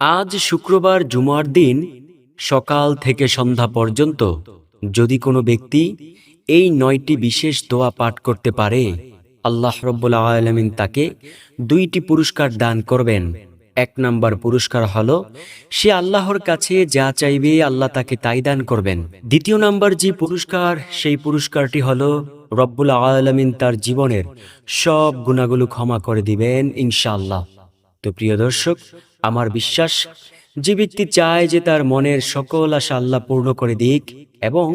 আজ শুক্রবার জুমার দিন, সকাল থেকে সন্ধ্যা পর্যন্ত যদি কোনো ব্যক্তি এই নয়টি বিশেষ দোয়া পাঠ করতে পারে, আল্লাহ রব্বুল আলমিন তাকে দুইটি পুরস্কার দান করবেন। এক নাম্বার পুরস্কার হল, সে আল্লাহর কাছে যা চাইবে আল্লাহ তাকে তাই দান করবেন। দ্বিতীয় নাম্বার যে পুরস্কার, সেই পুরস্কারটি হল, রব্বুল আলমিন তার জীবনের সব গুণাগুলো ক্ষমা করে দিবেন ইনশাআল্লাহ। তো প্রিয় দর্শক আমার বিশ্বাস, যে ব্যক্তি চায় যে তার মনের সকল আশা আল্লাহ পূর্ণ করে দিক এবং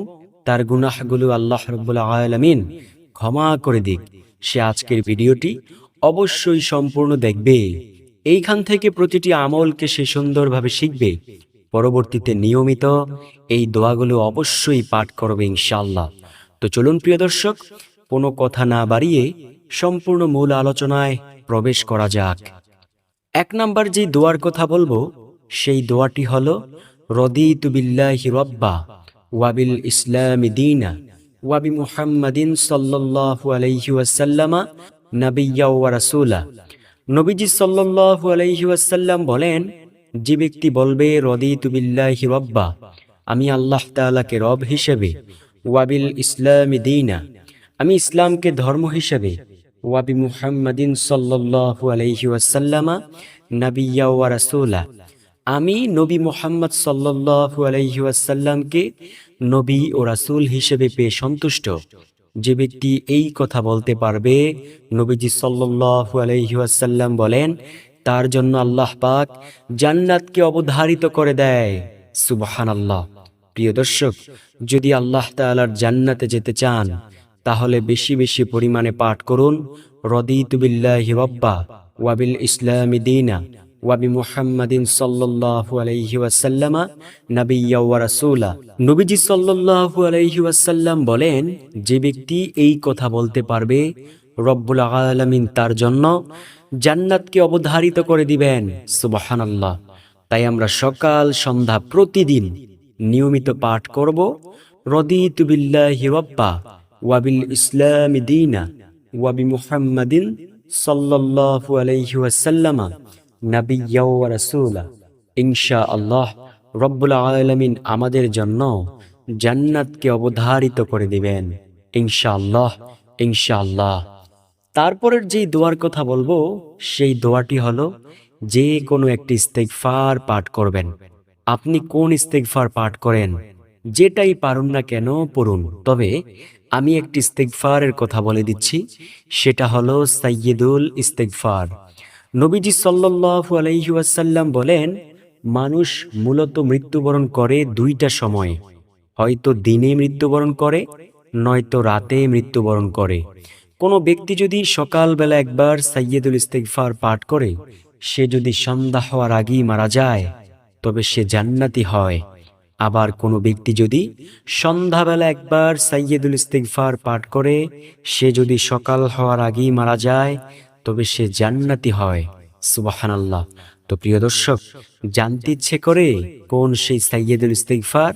তার গুনাহগুলো আল্লাহ রব্বুল আলমিন ক্ষমা করে দিক। সে আজকের ভিডিওটি অবশ্যই সম্পূর্ণ দেখবে। এইখান থেকে প্রতিটি আমলকে সে সুন্দরভাবে শিখবে। পরবর্তীতে নিয়মিত এই দোয়াগুলো অবশ্যই পাঠ করবে ইনশাল্লাহ তো চলুন প্রিয় দর্শক, কোনো কথা না বাড়িয়ে সম্পূর্ণ মূল আলোচনায় প্রবেশ করা যাক। এক নাম্বার যে দোয়ার কথা বলব, সেই দোয়াটি হলো, রদিতু বিল্লাহি রব্বা ওয়াবিল ইসলামি দিনা ওয়াবি মুহাম্মাদিন সাল্লাল্লাহু আলাইহি ওয়াসাল্লামা নাবিয়্যা ওয়া রাসূলা। নবীজি সাল্লাল্লাহু আলাইহি ওয়াসাল্লাম বলেন, যে ব্যক্তি বলবে, রদিতু বিল্লাহি রব্বা, আমি আল্লাহ তাআলাকে রব হিসেবে ওয়াবিল ইসলামি দিনা, আমি ইসলামকে ধর্ম হিসেবে ওয়াবি মুহাম্মাদিন সাল্লাল্লাহু আলাইহি ওয়াসাল্লামা নাবিয়্যা ওয়া রাসূলা। আমি নবী মুহাম্মদ সাল্লাল্লাহু আলাইহি ওয়াসাল্লামকে নবী ও রাসূল হিসেবে পেয়ে সন্তুষ্ট। যে ব্যক্তি এই কথা বলতে পারবে, নবীজি সাল্লাল্লাহু আলাইহি ওয়াসাল্লাম বলেন, তার জন্য আল্লাহ পাক জান্নাতকে অবধারিত করে দেয়। সুবহানাল্লাহ। প্রিয় দর্শক, যদি আল্লাহ তাআলার জান্নাতে যেতে চান তাহলে বেশি বেশি পরিমাণে পাঠ করুন। রদিতু বিল্লাহি রব্বা ওয়াবিল ইসলামি দিনা ওয়াবি মুহাম্মাদিন সাল্লাল্লাহু আলাইহি ওয়াসাল্লামা নাবিয়্যা ওয়া নবীজি সাল্লাল্লাহু আলাইহি বলেন, যে ব্যক্তি এই কথা বলতে পারবে, রব্বুল আলামিন তার জন্য জান্নাতকে অবধারিত করে দিবেন। সুবহানাল্লাহ। তাই আমরা সকাল, সন্ধ্যা প্রতিদিন নিয়মিত পাঠ করব। রদিতু বিল্লাহি রব্বা ওয়াবিল ইসলামি দিনা, ওয়াবি মুহাম্মাদিন সাল্লাল্লাহু আলাইহি ওয়াসাল্লামা, নাবিয়্যা ওয়া রাসূলা। ইনশাআল্লাহ রব্বুল আলামিন আমাদের জন্য জান্নাতকে অবধারিত করে দিবেন। ইনশাআল্লাহ ইনশাআল্লাহ। তারপরের যেই দোয়ার কথা বলব, সেই দোয়াটি হলো, যে কোনো একটি ইস্তেগফার পাঠ করবেন। আপনি কোন ইস্তেগফার পাঠ করেন? যেটাই পারুন না কেন, পড়ুন। তবে আমি একটি ইস্তেগফারের কথা বলে দিচ্ছি, সেটা হলো সাইয়্যিদুল ইস্তেকফার নবীজি সাল্লাল্লাহু আলাইহি ওয়াসাল্লাম বলেন, মানুষ মূলত মৃত্যুবরণ করে দুইটা সময়ে। হয়তো দিনে মৃত্যুবরণ করে, নয়তো রাতে মৃত্যুবরণ করে। কোনো ব্যক্তি যদি সকালবেলা একবার সাইয়্যিদুল ইস্তেগফার পাঠ করে, সে যদি সন্ধ্যা হওয়ার আগেই মারা যায়, তবে সে জান্নাতি হয়। আবার কোনো ব্যক্তি যদি সন্ধ্যাবেলা একবার সাইয়েদুল ইস্তেগফার পাঠ করে, সে যদি সকাল হওয়ার আগেই মারা যায়, তবে সে জান্নাতি হয়। সুবহানাল্লাহ। তো প্রিয় দর্শক, জানতে ইচ্ছে করে কোন সেই সাইয়্যিদুল ইস্তেগফার?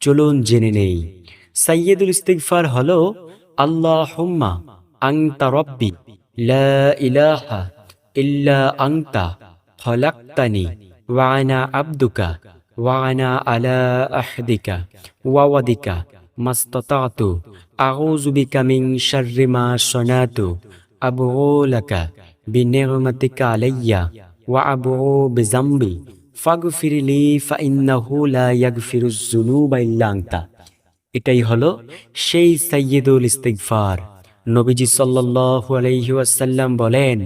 চলুন জেনে নেই। সাইয়্যিদুল ইস্তেগফার হলো, আল্লাহুম্মা আংতা রব্বি, লা ইলাহা ইল্লা আংতা খলাকতানি, ওয়া আনা আবদুকা ওয়া আনা আলা আহদিকা ওয়া ওয়াদিকা মাস্তাতাতু আউযু বিকা মিন শাররি মা সানাতু আবউ লাকা বিনিগমাতিকা আলাইয়া ওয়া আবউ বিজামবি ফাগফিরলি ফাইন্নাহু লা ইয়াগফিরুজ যুনুবা ইল্লা আনতা এটাই হলো সেই সাইয়্যিদুল ইস্তিগফার। নবীজি সাল্লাল্লাহু আলাইহি ওয়াসাল্লাম বলেন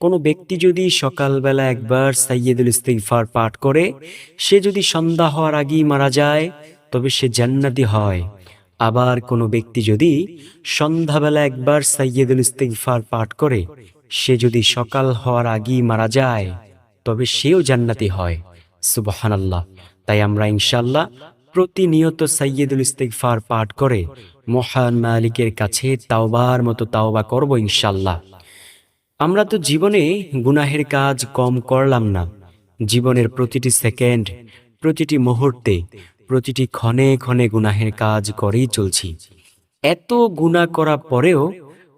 কোনো ব্যক্তি যদি সকালবেলা একবার সাইয়্যিদুল ইস্তিগফার পাঠ করে, সে যদি সন্ধ্যা হওয়ার আগেই মারা যায়, তবে সে জান্নাতি হয়। আবার কোনো ব্যক্তি যদি সন্ধ্যাবেলা একবার সাইয়্যিদুল ইস্তিগফার পাঠ করে, সে যদি সকাল হওয়ার আগেই মারা যায়, তবে সেও জান্নাতি হয়। সুবহানাল্লাহ। তাই আমরা ইনশাল্লাহ প্রতিনিয়ত সাইয়্যিদুল ইস্তিগফার পাঠ করে মহান মালিকের কাছে তাওবার মতো তাওবা করব ইনশাল্লাহ আমরা তো জীবনে গুনাহের কাজ কম করলাম না। জীবনের প্রতিটি সেকেন্ড, প্রতিটি মুহূর্তে, প্রতিটি ক্ষণে ক্ষণে গুনাহের কাজ করেই চলছি। এত গুনাহ করা পরেও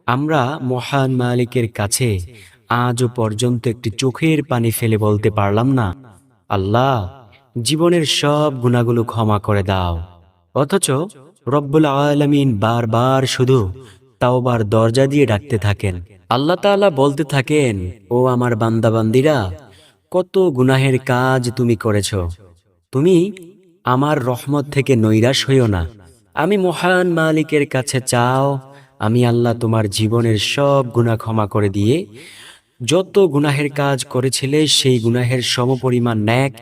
আমরা মহান মালিকের কাছে আজও পর্যন্ত একটি চোখের পানি ফেলে বলতে পারলাম না, আল্লাহ, জীবনের সব গুণাগুলো ক্ষমা করে দাও। অথচ রব্বুল আলমিন বারবার শুধু তাওবার দরজা দিয়ে ডাকতে থাকেন। আল্লাহ তাআলা বলতে থাকেন, ও আমার বান্দাবান্দিরা, কত গুনাহের কাজ তুমি করেছ। তুমি আমার রহমত থেকে নৈরাশ হইও না। আমি মহান মালিকের কাছে চাও, আমি আল্লাহ তোমার জীবনের সব গুনাহ ক্ষমা করে দিয়ে, যত গুনাহের কাজ করেছিলে, সেই গুনাহের সমপরিমাণ ন্যাক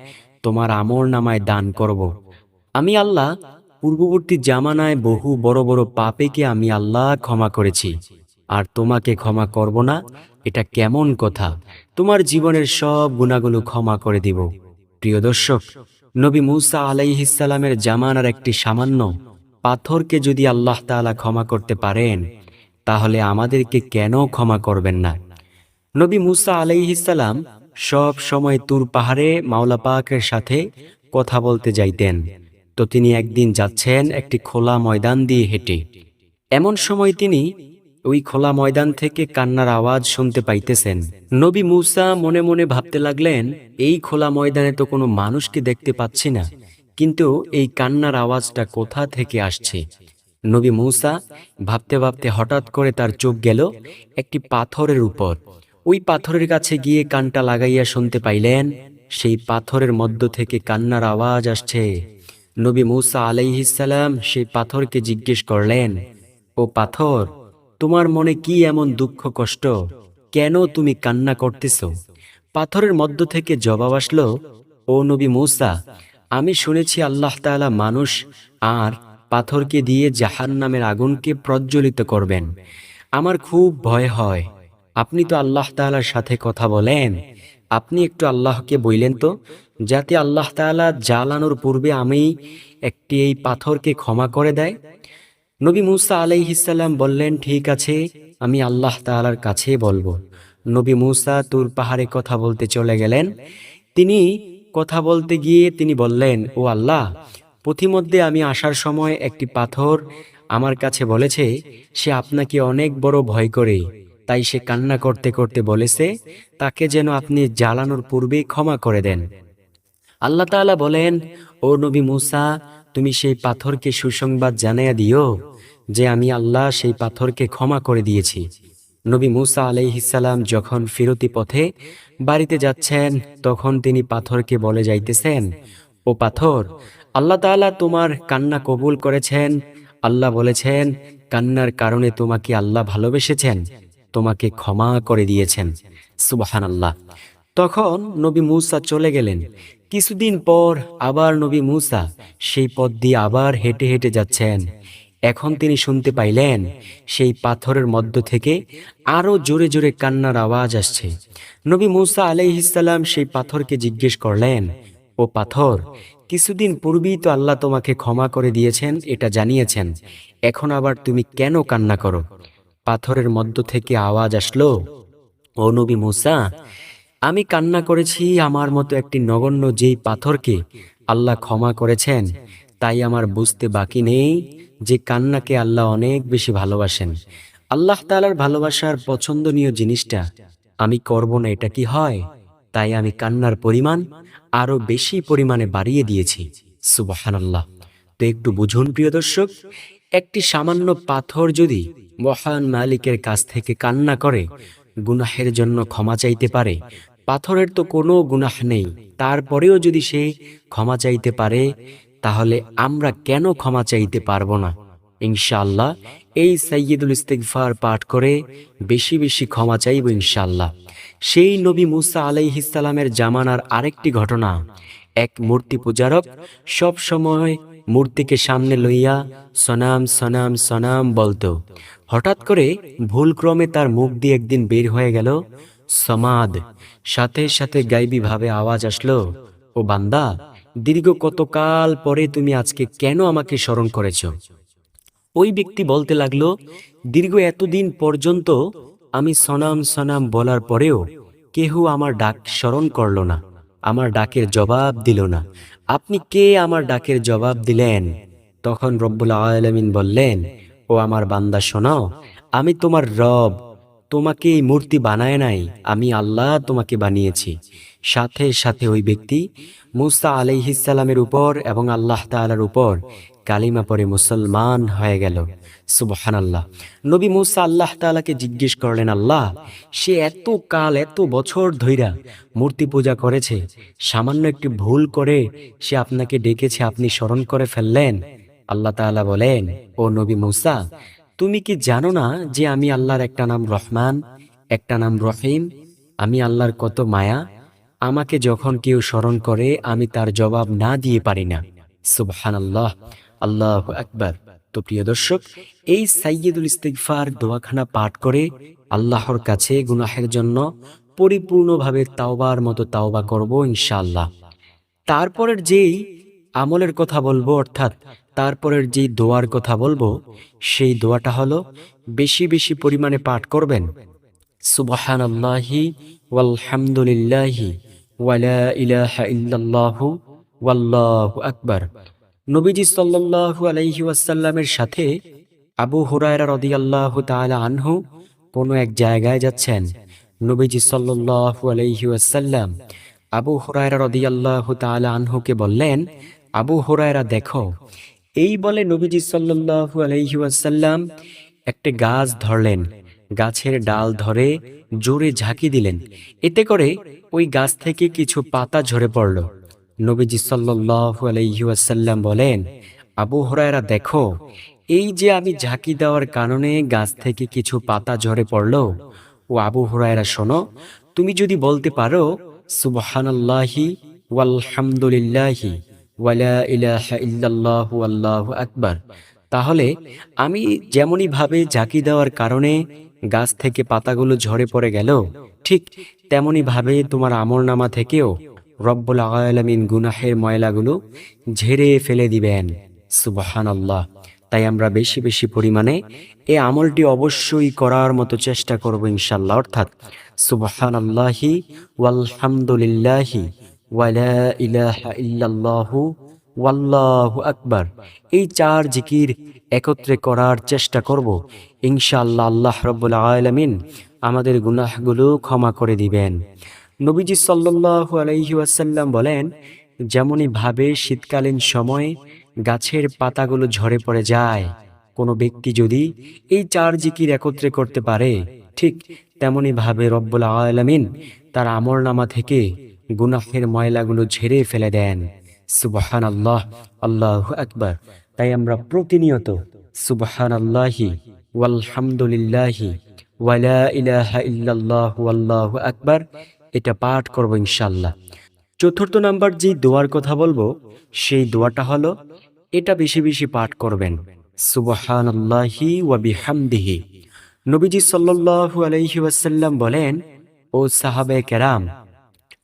তোমার আমর নামায় দান করব। আমি আল্লাহ পূর্ববর্তী জামানায় বহু বড় বড় পাপেকে আমি আল্লাহ ক্ষমা করেছি। আর তোমাকে ক্ষমা করব না, এটা কেমন কথা? তোমার জীবনের সব গুণাগুলো ক্ষমা করে দিব। প্রিয় দর্শক, নবী মুসা আলাইহিসালামের জামানার একটি সামান্য পাথরকে যদি আল্লাহ তাআলা ক্ষমা করতে পারেন, তাহলে আমাদেরকে কেন ক্ষমা করবেন না? নবী মুসা আলাইহিসাল্লাম সব সময় তুর পাহাড়ে মাওলা পাকের সাথে কথা বলতে যাইতেন। তো তিনি একদিন যাচ্ছেন একটি খোলা ময়দান দিয়ে হেঁটে। এমন সময় তিনি ওই খোলা ময়দান থেকে কান্নার আওয়াজ শুনতে পাইতেছেন। নবী মুসা মনে মনে ভাবতে লাগলেন, এই খোলা ময়দানে তো কোনো মানুষকে দেখতে পাচ্ছি না। কিন্তু এই কান্নার আওয়াজটা কোথা থেকে আসছে? নবী মূসা ভাবতে ভাবতে হঠাৎ করে তার চোখ গেল একটি পাথরের উপর। ওই পাথরের কাছে গিয়ে কানটা লাগাইয়া শুনতে পাইলেন, সেই পাথরের মধ্য থেকে কান্নার আওয়াজ আসছে। নবী মূসা আলাইহিসাল্লাম সেই পাথরকে জিজ্ঞেস করলেন, ও পাথর তোমার মনে কি এমন দুঃখ, কষ্ট? কেন তুমি কান্না করতেছ? পাথরের মধ্য থেকে জবাব আসলো, ও নবী মৌসা, আমি শুনেছি আল্লাহ তাআলা মানুষ আর পাথরকে দিয়ে জাহান নামের আগুনকে প্রজ্বলিত করবেন। আমার খুব ভয় হয়। আপনি তো আল্লাহ তাআলার সাথে কথা বলেন। আপনি একটু আল্লাহকে বইলেন তো, যাতে আল্লাহ তাআলা জ্বালানোর পূর্বে আমি একটি এই পাথরকে ক্ষমা করে দেয়। নবী মুসা আলাইহিসাল্লাম বললেন, ঠিক আছে, আমি আল্লাহ তাআলার কাছে বলব। নবী মুসা তুর পাহাড়ে কথা বলতে চলে গেলেন। তিনি কথা বলতে গিয়ে তিনি বললেন, ও আল্লাহ, পথিমধ্যে আমি আসার সময় একটি পাথর আমার কাছে বলেছে, সে আপনাকে অনেক বড় ভয় করে। তাই সে কান্না করতে করতে বলেছে, তাকে যেন আপনি জ্বালানোর পূর্বেই ক্ষমা করে দেন। আল্লাহ তাআলা বলেন, ও নবী মুসা তুমি সেই পাথরকে সুসংবাদ জানাইয়া দিও যে আমি আল্লাহ সেই পাথরকে ক্ষমা করে দিয়েছি। নবী মুসা আলাইহিসাল্লাম যখন ফিরতি পথে বাড়িতে যাচ্ছেন, তখন তিনি পাথরকে বলে যাইতেছেন, ও পাথর, আল্লাহ তাআলা তোমার কান্না কবুল করেছেন। আল্লাহ বলেছেন, কান্নার কারণে তোমাকে আল্লাহ ভালোবেসেছেন, তোমাকে ক্ষমা করে দিয়েছেন। সুবাহান আল্লাহ তখন নবী মুসা চলে গেলেন। কিছুদিন পর আবার নবী মুসা সেই পথ দিয়ে আবার হেঁটে হেঁটে যাচ্ছেন। এখন তিনি শুনতে পাইলেন সেই পাথরের মধ্য থেকে আরও জোরে জোরে কান্নার আওয়াজ আসছে। নবী মুসা আলাইহিসাল্লাম সেই পাথরকে জিজ্ঞেস করলেন, ও পাথর, কিছুদিন পূর্বেই তো আল্লাহ তোমাকে ক্ষমা করে দিয়েছেন, এটা জানিয়েছেন। এখন আবার তুমি কেন কান্না করো? পাথরের মধ্য থেকে আওয়াজ আসলো, ও নবী মুসা আমি কান্না করেছি, আমার মতো একটি নগণ্য যেই পাথরকে আল্লাহ ক্ষমা করেছেন, তাই আমার বুঝতে বাকি নেই যে কান্নাকে আল্লাহ অনেক বেশি ভালোবাসেন। আল্লাহ তালার ভালোবাসার পছন্দনীয় জিনিসটা, আমি করব না, এটা কি হয়? তাই আমি কান্নার পরিমাণ আরও বেশি পরিমাণে বাড়িয়ে দিয়েছি। সুবাহানাল্লাহ। তো একটু বুঝুন, প্রিয় দর্শক, একটি সামান্য পাথর যদি মহান মালিকের কাছ থেকে কান্না করে, গুনাহের জন্য ক্ষমা চাইতে পারে পাথরের তো কোনো গুনাহ নেই। তারপরেও যদি সে ক্ষমা চাইতে পারে, তাহলে আমরা কেন ক্ষমা চাইতে পারব না? ইনশাল্লাহ এই সাইয়দুল ইস্তেগফার পাঠ করে বেশি বেশি ক্ষমা চাইব ইনশাল্লাহ সেই নবী মুসা আলাইহিসালামের জামানার আরেকটি ঘটনা। এক মূর্তি পূজারক সব সময় মূর্তিকে সামনে লইয়া সনাম সনাম সনাম বলতো। হঠাৎ করে ভুলক্রমে তার মুখ দিয়ে একদিন বের হয়ে গেল সমাদ। সাথে সাথে গাইবী ভাবে আওয়াজ আসলো, ও বান্দা, দীর্ঘ কতকাল পরে তুমি আজকে কেন আমাকে স্মরণ করেছ? ওই ব্যক্তি বলতে লাগল, দীর্ঘ এতদিন পর্যন্ত আমি সনাম সনাম বলার পরেও কেহ আমার ডাক স্মরণ করল না, আমার ডাকের জবাব দিল না। আপনি কে আমার ডাকের জবাব দিলেন? তখন রব্বুল আলমিন বললেন, ও আমার বান্দা, শোনাও, আমি তোমার রব তোমাকে এই মূর্তি বানায় নাই, আমি আল্লাহ তোমাকে বানিয়েছি। সাথে সাথে ওই ব্যক্তি মুসা আলাইহিসালামের উপর এবং আল্লাহ তাআলার উপর কালিমা পরে মুসলমান হয়ে গেল। সুবহান আল্লাহ নবী মুসা আল্লাহ তাআলাকে জিজ্ঞেস করলেন, আল্লাহ, সে এত কাল, এত বছর ধইরা মূর্তি পূজা করেছে, সামান্য একটি ভুল করে সে আপনাকে ডেকেছে, আপনি স্মরণ করে ফেললেন? আল্লাহ তাআলা বলেন, ও নবী মুসা তুমি কি জানো না যে আমি আল্লাহর একটা নাম রহমান, একটা নাম রহিম? আমি আল্লাহর কত মায়া? আমাকে যখন কেউ স্মরণ করে, আমি তার জবাব না দিয়ে পারি না। সুবহান আল্লাহ আল্লাহ আকবার। তো প্রিয় দর্শক, এই সাইয়দুল ইস্তিগফার দোয়াখানা পাঠ করে আল্লাহর কাছে গুনাহের জন্য পরিপূর্ণভাবে তাওবার মতো তাওবা করব ইনশাআল্লাহ। তারপরের যেই আমলের কথা বলব, অর্থাৎ তারপরের যে দোয়ার কথা বলব, সেই দোয়াটা হলো, বেশি বেশি পরিমাণে পাঠ করবেন। সুবহান আল্লাহি ওয়ালহামদুলিল্লাহি ওয়ালা ইলাহা ইল্লাল্লাহু ওয়াল্লাহু আকবার। নবীজি সাল্লাল্লাহু আলাইহি ওয়াসাল্লামের সাথে আবু হুরায়রা রাদিয়াল্লাহু তাআলা আনহু কোনো এক জায়গায় যাচ্ছেন। নবীজি সাল্লাল্লাহু আলাইহি ওয়াসাল্লাম আবু হুরায়রা রাদিয়াল্লাহু তাআলা আনহুকে বললেন, আবু হুরায়রা, দেখো এই বলে নবীজি সাল্লাল্লাহু আলাইহি ওয়াসাল্লাম একটা গাছ ধরলেন। গাছের ডাল ধরে জোরে ঝাঁকি দিলেন। এতে করে ওই গাছ থেকে কিছু পাতা ঝরে পড়ল। নবীজি সাল্লাল্লাহু আলাইহি ওয়াসাল্লাম বলেন, আবু হুরায়রা, দেখো, এই যে আমি ঝাঁকি দেওয়ার কারণে গাছ থেকে কিছু পাতা ঝরে পড়ল। ও আবু হুরায়রা, শোনো, তুমি যদি বলতে পারো, সুবহানাল্লাহি ওয়ালহামদুলিল্লাহি ওয়ালা ইলাহা ইল্লাল্লাহু আল্লাহু আকবার। তাহলে আমি যেমনই ভাবে ঝাঁকি দেওয়ার কারণে গাছ থেকে পাতাগুলো ঝরে পড়ে গেল, ঠিক তেমনি ভাবে তোমার আমর নামা থেকেও রব্বুল আলামিন গুনাহের ময়লাগুলো ঝেড়ে ফেলে দিবেন সুবাহান আল্লাহ তাই আমরা বেশি বেশি পরিমাণে এই আমলটি অবশ্যই করার মতো চেষ্টা করব ইনশাল্লাহ অর্থাৎ সুবাহান আল্লাহি ওয়ালহামদুলিল্লাহি ওয়ালা ইলাহা ইল্লাল্লাহু ওয়াল্লাহু আকবার। এই চার জিকির একত্রে করার চেষ্টা করব। ইনশাআল্লাহ আল্লাহ রব্বুল আলামিন আমাদের গুনাহগুলো ক্ষমা করে দিবেন। নবীজি সাল্লাল্লাহু আলাইহি ওয়াসাল্লাম বলেন যেমনই ভাবে শীতকালীন সময়ে গাছের পাতাগুলো ঝরে পড়ে যায়, কোনো ব্যক্তি যদি এই চার জিকির একত্রে করতে পারে, ঠিক তেমনি ভাবে রব্বুল আলামিন তার আমর নামা থেকে গুনাহের ময়লাগুলো ঝেড়ে ফেলে দেন। সুবহান আল্লাহ আল্লাহ আকবর। তাই আমরা প্রতিনিয়ত সুবহান আল্লাহি ওয়ালহামদুলিল্লাহি ওয়ালা ইলাহা ইল্লাল্লাহ ওয়াল্লাহু আকবার, এটা পাঠ করব ইনশাল্লাহ চতুর্থ নাম্বার যে দোয়ার কথা বলব, সেই দোয়াটা হলো, এটা বেশি বেশি পাঠ করবেন। সুবহান আল্লাহি ওয়া বিহামদিহি। নবীজি সাল্লাল্লাহু আলাইহি ওয়াসাল্লাম বলেন, ও সাহাবে কেরাম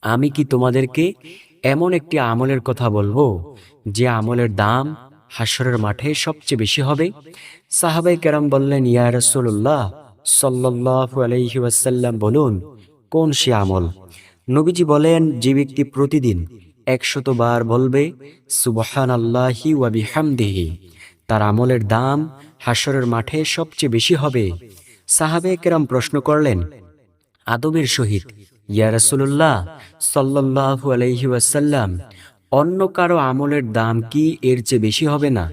আমি কি তোমাদেরকে এমন একটি আমলের কথা বলব, যে আমলের দাম হাসরের মাঠে সবচেয়ে বেশি হবে? সাহাবাই কেরাম বললেন, ইয়া রাসূলুল্লাহ, সাল্লাল্লাহু আলাইহি ওয়াসাল্লাম বলুন, কোন সে আমল? নবীজি বলেন, যে ব্যক্তি প্রতিদিন একশত বার বলবে সুবহান আল্লাহি ওয়া বিহামদিহি, তার আমলের দাম হাসরের মাঠে সবচেয়ে বেশি হবে। সাহাবে কেরাম প্রশ্ন করলেন আদবের সহিত ইয়া সাল্লাল্লাহু আলাইহি ওয়াসাল্লাম, অন্য কারও আমলের দাম কি এর চেয়ে বেশি হবে না?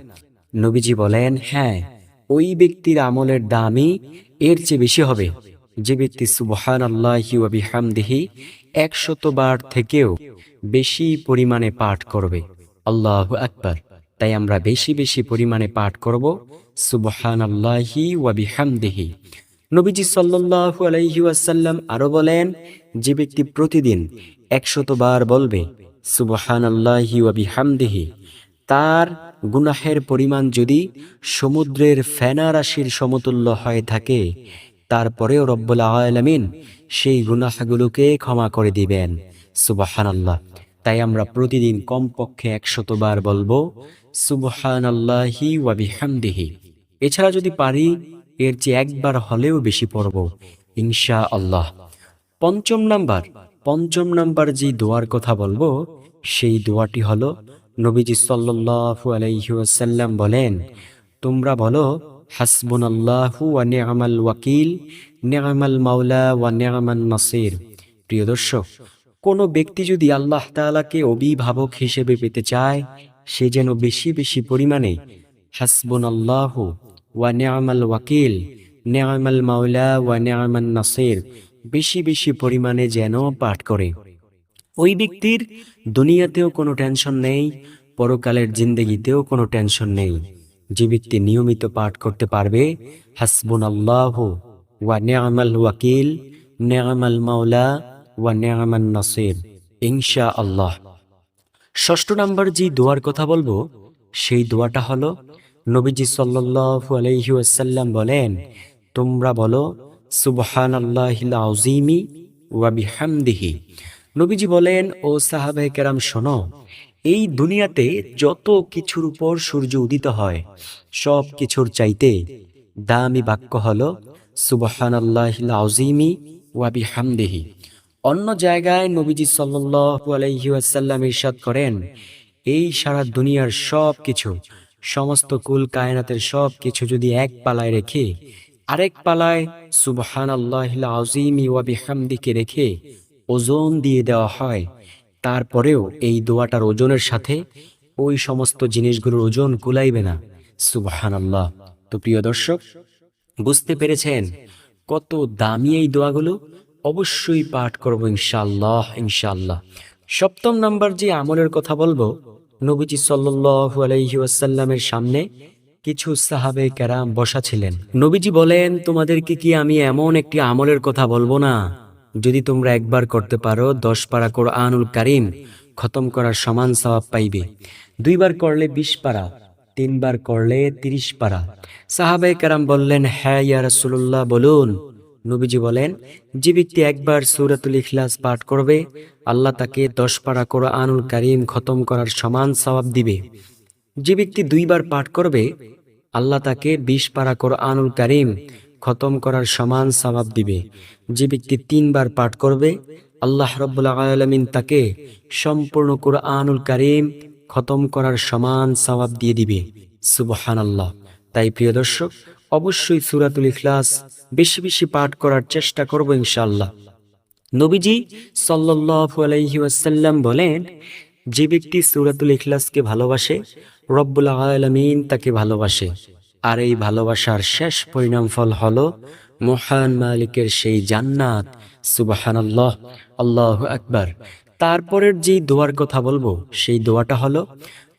নবীজি বলেন হ্যাঁ ওই ব্যক্তির আমলের দামই এর চেয়ে বেশি হবে। যে ব্যক্তি সুবহান আল্লাহি ওয়া বিহামদিহি একশত বার থেকেও বেশি পরিমাণে পাঠ করবে। আল্লাহু আকবার। তাই আমরা বেশি বেশি পরিমাণে পাঠ করব সুবহান আল্লাহি ওয়া বিহামদিহি। নবীজি আলাইহি ওয়াসাল্লাম আরও বলেন যে ব্যক্তি প্রতিদিন একশত বার বলবে সুবহান আল্লাহি তার গুনাহের পরিমাণ যদি সমুদ্রের ফেনা রাশির সমতুল্য হয়ে থাকে, তারপরেও রব্বুল আলামিন সেই গুনাহগুলোকে ক্ষমা করে দিবেন। সুবহান আল্লাহ তাই আমরা প্রতিদিন কমপক্ষে একশত বার বলব সুবহান আল্লাহি ওয়া বিহামদিহি এছাড়া যদি পারি, এর চেয়ে একবার হলেও বেশি পড়ব ইনশা আল্লাহ পঞ্চম নাম্বার পঞ্চম নাম্বার যে দোয়ার কথা বলব, সেই দোয়াটি হলো, নবীজি সাল্লাল্লাহু আলাইহি ওয়াসাল্লাম বলেন, তোমরা বলো, হাসবুনাল্লাহু ওয়া নি'মাল ওয়াকিল নি'মাল মাওলা ওয়া নি'মান নাসির। প্রিয় দর্শক, কোনো ব্যক্তি যদি আল্লাহ তাআলাকে অভিভাবক হিসেবে পেতে চায়, সে যেন বেশি বেশি পরিমাণে হাসবুন আল্লাহ ওয়া নিয়ামাল ওয়াকিল, নিয়ামাল মাওলা ওয়া নিয়ামান নাসির। বেশি বেশি পরিমাণে যেন পাঠ করে। ওই ব্যক্তির দুনিয়াতেও কোনো টেনশন নেই, পরকালের জিন্দগিতেও কোনো টেনশন নেই। যে ব্যক্তি নিয়মিত পাঠ করতে পারবে হাসবুন আল্লাহ ওয়া নিয়ামাল ওয়াকিল, নিয়ামাল মাওলা ওয়া নিয়ামান নাসির। ইনশা আল্লাহ ষষ্ঠ নাম্বার যে দোয়ার কথা বলব, সেই দোয়াটা হলো, নবীজি সাল্লাল্লাহু আলাইহি ওয়াসাল্লাম বলেন, তোমরা বলো সুবহানাল্লাহিল আযীমি ওয়া বিহামদিহি। নবীজি বলেন, ও সাহাবে কেরাম, শোনো, এই দুনিয়াতে যত কিছুর উপর সূর্য উদিত হয়, সব কিছুর চাইতে দামি বাক্য হলো সুবহানাল্লাহিল আযীমি ওয়া বিহামদিহি। অন্য জায়গায় নবীজি সাল্লাল্লাহু আলাইহি ইরশাদ করেন, এই সারা দুনিয়ার সব কিছু, সমস্ত কুল কায়নাতের সব কিছু যদি এক পালায় রেখে আরেক পালায় সুবহান আল্লাহ আজিমি বিহামদিকে রেখে ওজন দিয়ে দেওয়া হয়। তারপরেও এই দোয়াটার ওজনের সাথে ওই সমস্ত জিনিসগুলোর ওজন কুলাইবে না। সুবহান আল্লাহ তো প্রিয় দর্শক, বুঝতে পেরেছেন কত দামি এই দোয়াগুলো? অবশ্যই পাঠ করব ইনশাল্লাহ ইনশাআল্লাহ। সপ্তম নাম্বার যে আমলের কথা বলব, নবীজি সাল্লাল্লাহু আলাইহি ওয়াসাল্লামের সামনে কিছু সাহাবে কেরাম বসা ছিলেন। নবীজি বলেন, তোমাদেরকে কি আমি এমন একটি আমলের কথা বলব না? যদি তোমরা একবার করতে পারো, দশ পারা কোরআনুল কারিম খতম করার সমান সওয়াব পাইবে। দুইবার করলে বিশ পারা, তিনবার করলে তিরিশ পারা। সাহাবে কারাম বললেন হ্যাঁ ইয়া রাসূলুল্লাহ, বলুন। নবীজি বলেন, যে ব্যক্তি একবার সূরাতুল ইখলাস পাঠ করবে, আল্লাহ তাকে দশ পারা কোরআনুল কারিম খতম করার সমান সওয়াব দিবে। যে ব্যক্তি দুইবার পাঠ করবে আল্লাহ তাকে বিশ পারা কোরআনুল কারিম খতম করার সমান সওয়াব দিবে। যে ব্যক্তি তিনবার পাঠ করবে, আল্লাহ রব্বুল আলমিন তাকে সম্পূর্ণ কোরআনুল কারিম খতম করার সমান সওয়াব দিয়ে দিবে। সুবহান আল্লাহ তাই প্রিয় দর্শক, অবশ্যই সুরাতুল ইখলাস বেশি বেশি পাঠ করার চেষ্টা করব ইনশাআল্লাহ। নবীজি সাল্লাল্লাহু আলাইহি ওয়াসাল্লাম বলেন যে ব্যক্তি সূরাতুল ইখলাসকে ভালোবাসে, রব্বুল আলামিন তাকে ভালোবাসে। আর এই ভালোবাসার শেষ পরিণাম ফল হলো মহান মালিকের সেই জান্নাত। সুবহানাল্লাহ, আল্লাহ আকবার। তারপরের যেই দোয়ার কথা বলব, সেই দোয়াটা হলো,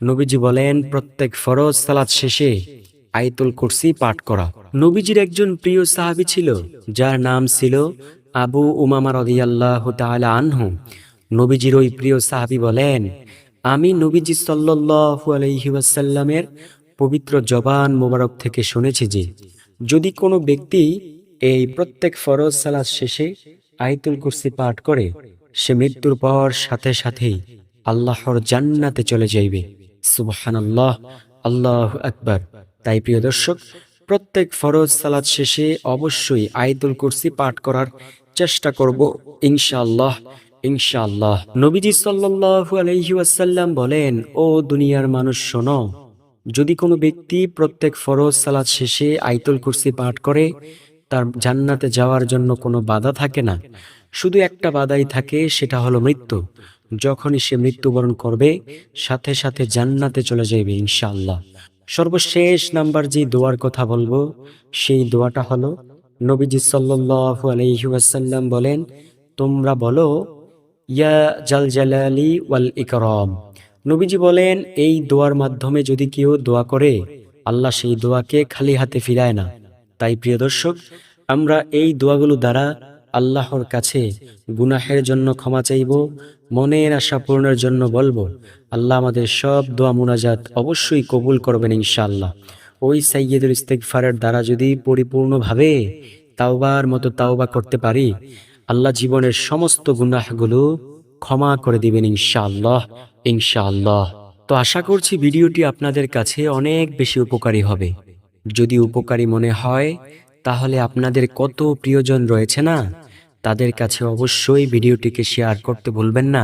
নবীজি বলেন, প্রত্যেক ফরজ সালাত শেষে আইতুল কুরসি পাঠ করা। নবীজির একজন প্রিয় সাহাবী ছিল, যার নাম ছিল আবু উমামা রদিয়াল্লাহ তাআলা আনহু। নবীজির ওই প্রিয় সাহাবী বলেন, আমি নবীজি সাল্লাল্লাহু আলাইহি পবিত্র জবান মোবারক থেকে শুনেছি যে, যদি কোনো ব্যক্তি এই প্রত্যেক ফরজ সালাদ শেষে আইতুল কুরসি পাঠ করে, সে মৃত্যুর পর সাথে সাথেই আল্লাহর জান্নাতে চলে যাইবে। সুবহানাল্লাহ, আল্লাহ আল্লাহ আকবার। তাই প্রিয় দর্শক, প্রত্যেক ফরজ সালাত শেষে অবশ্যই আইতুল কুরসি পাঠ করার চেষ্টা করব ইনশাআল্লাহ। ইনশাআল্লাহ। নবীজি সাল্লাল্লাহু আলাইহি ওয়াসাল্লাম বলেন, ও দুনিয়ার মানুষ, শোনো, যদি কোনো ব্যক্তি প্রত্যেক ফরজ সালাত শেষে আইতুল কুরসি পাঠ করে, তার জান্নাতে যাওয়ার জন্য কোনো বাধা থাকে না। শুধু একটা বাধাই থাকে, সেটা হলো মৃত্যু। যখনই সে মৃত্যুবরণ করবে, সাথে সাথে জান্নাতে চলে যাবে ইনশাআল্লাহ। সর্বশেষ নাম্বার যে দোয়ার কথা বলব, সেই দোয়াটা হলো, নবীজি সাল্লাল্লাহু আলাইহি ওয়াসাল্লাম বলেন, তোমরা বলো ইয়া জাল জালালি ওয়াল ইকরাম। নবীজি বলেন, এই দোয়ার মাধ্যমে যদি কেউ দোয়া করে, আল্লাহ সেই দোয়াকে খালি হাতে ফিরায় না। তাই প্রিয় দর্শক, আমরা এই দোয়াগুলো দ্বারা আল্লাহর কাছে গুনাহের জন্য ক্ষমা চাইব, মনের আশা পূরণের জন্য বলব, আল্লাহ আমাদের সব দোয়া মুনাজাত অবশ্যই কবুল করবেন ইনশাআল্লাহ। ওই সাইয়্যিদুল ইস্তেগফারের দ্বারা যদি পরিপূর্ণভাবে তাওবার মতো তাওবা করতে পারি আল্লাহ জীবনের সমস্ত গুনাহগুলো ক্ষমা করে দিবেন ইনশাআল্লাহ ইনশাআল্লাহ। তো আশা করছি ভিডিওটি আপনাদের কাছে অনেক বেশি উপকারী হবে। যদি উপকারী মনে হয়, তাহলে আপনাদের কত প্রিয়জন রয়েছে না? তাদের কাছে অবশ্যই ভিডিওটিকে শেয়ার করতে ভুলবেন না।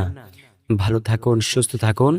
ভালো থাকুন, সুস্থ থাকুন।